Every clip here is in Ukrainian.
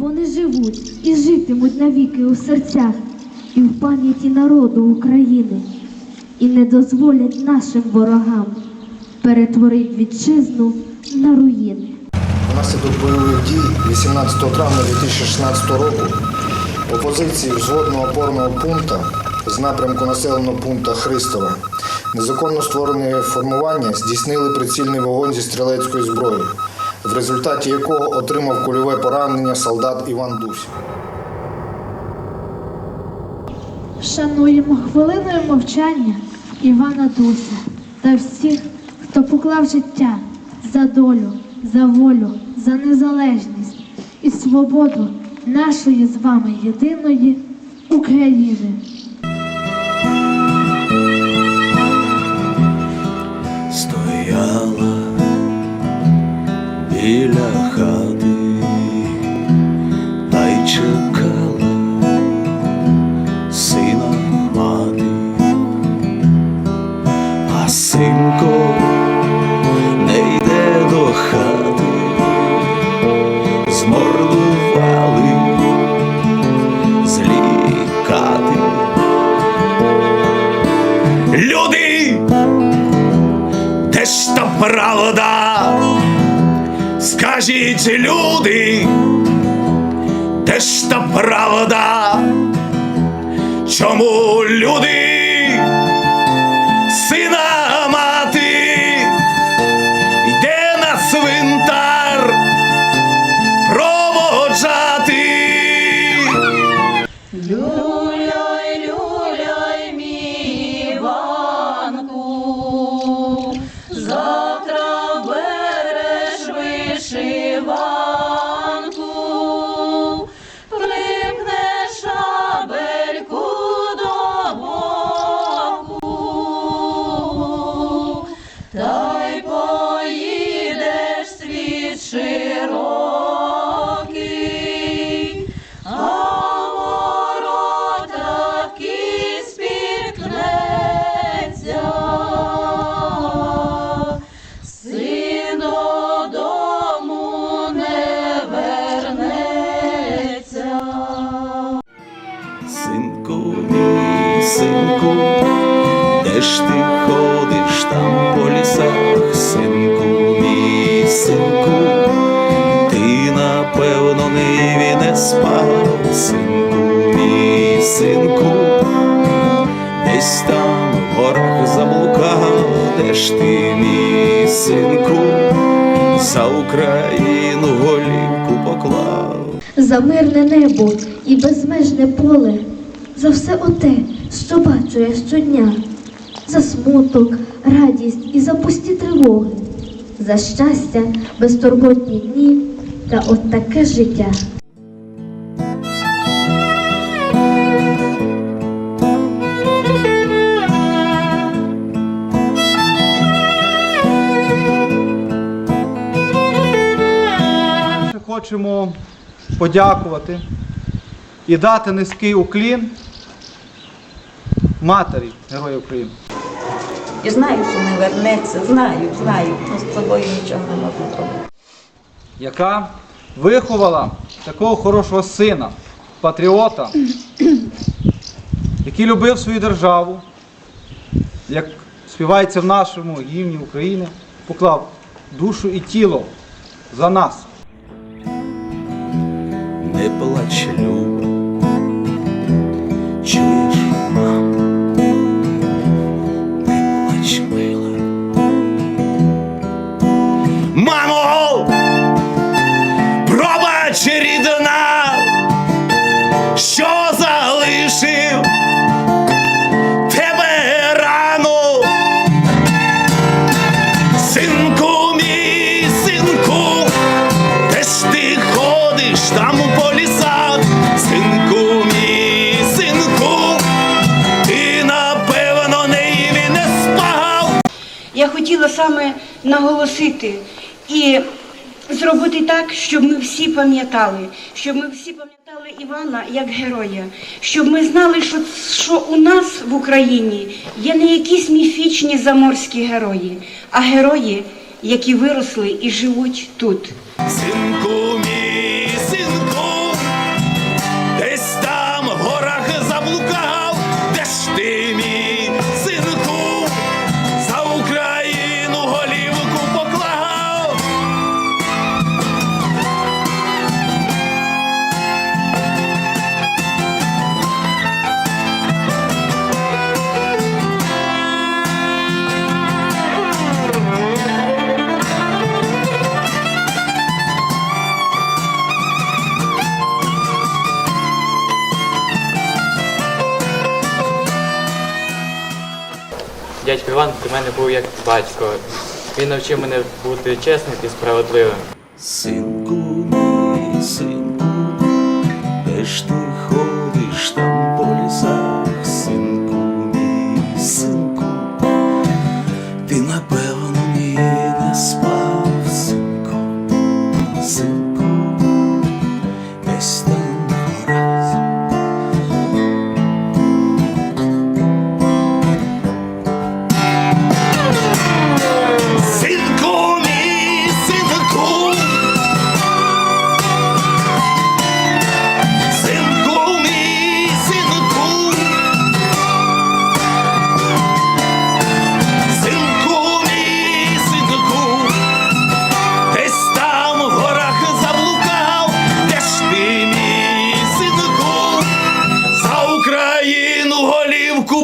Вони живуть і житимуть навіки у серцях і в пам'яті народу України, і не дозволять нашим ворогам перетворити вітчизну на руїни. Внаслідок бойових дій 18 травня 2016 року по позиції взводного опорного пункту з напрямку населеного пункту Христове незаконно створені формування здійснили прицільний вогонь зі стрілецької зброї, в результаті якого отримав кульове поранення солдат Іван Дусь. Шануємо хвилиною мовчання Івана Дуся та всіх, хто поклав життя за долю, за волю, за незалежність і свободу нашої з вами єдиної України. Біля хати Скажіть, люди, де ж та правда? Чому люди ж ти ходиш там по лісах, синку, мій синку, ти напевно ниві не спав, синку, мій синку, десь там в горах заблукав, де ж ти, мій синку, за Україну голівку поклав. За мирне небо і безмежне поле, за все оте, що бачу я щодня, за смуток, радість і за пусті тривоги, за щастя, безтурботні дні та от таке життя. Хочемо подякувати і дати низький уклін матері Героя України. І знаю, що не вернеться, знаю, знаю, але з тобою нічого не можу зробити. яка виховала такого хорошого сина, патріота, який любив свою державу, як співається в нашому гімні України, поклав душу і тіло за нас. не плач, Я хотіла саме наголосити і зробити так, щоб ми всі пам'ятали, щоб ми всі пам'ятали Івана як героя, щоб ми знали, що, що у нас в Україні є не якісь міфічні заморські герої, а герої, які виросли і живуть тут. Синку Іван для мене був як батько. Він навчив мене бути чесним і справедливим. Синку,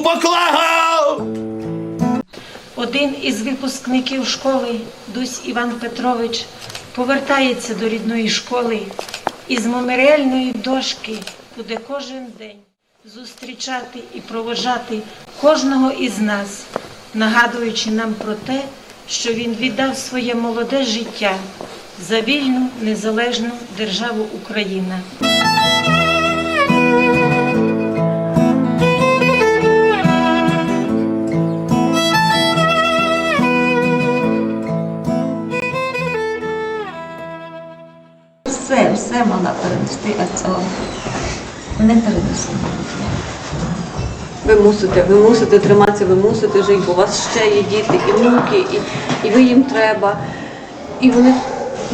голівку. Один із випускників школи, Дусь Іван Петрович, повертається до рідної школи із меморіальної дошки буде кожен день зустрічати і провожати кожного із нас, нагадуючи нам про те, що він віддав своє молоде життя за вільну незалежну державу Україна. Все могла перенести, а цього не перенесла. Ви мусите, ви мусите триматися, ви мусите жити, бо у вас ще є діти, і внуки, і, і ви їм треба. І вони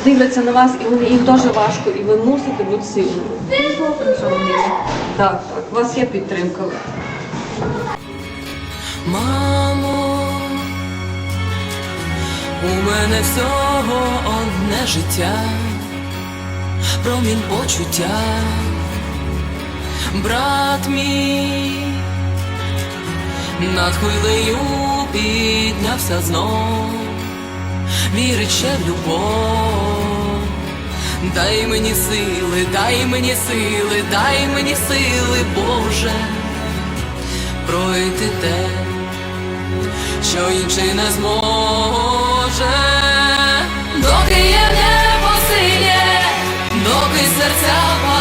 дивляться на вас, і вони, їм дуже важко, і ви мусите бути сильними. Так, так, у вас є підтримка. Мамо, у мене всього одне життя, промінь почуття, брат мій, над хвилею піднявся знов, вірить ще в любов. Дай мені сили, дай мені сили, дай мені сили, Боже пройти те, що інший не зможе, сердца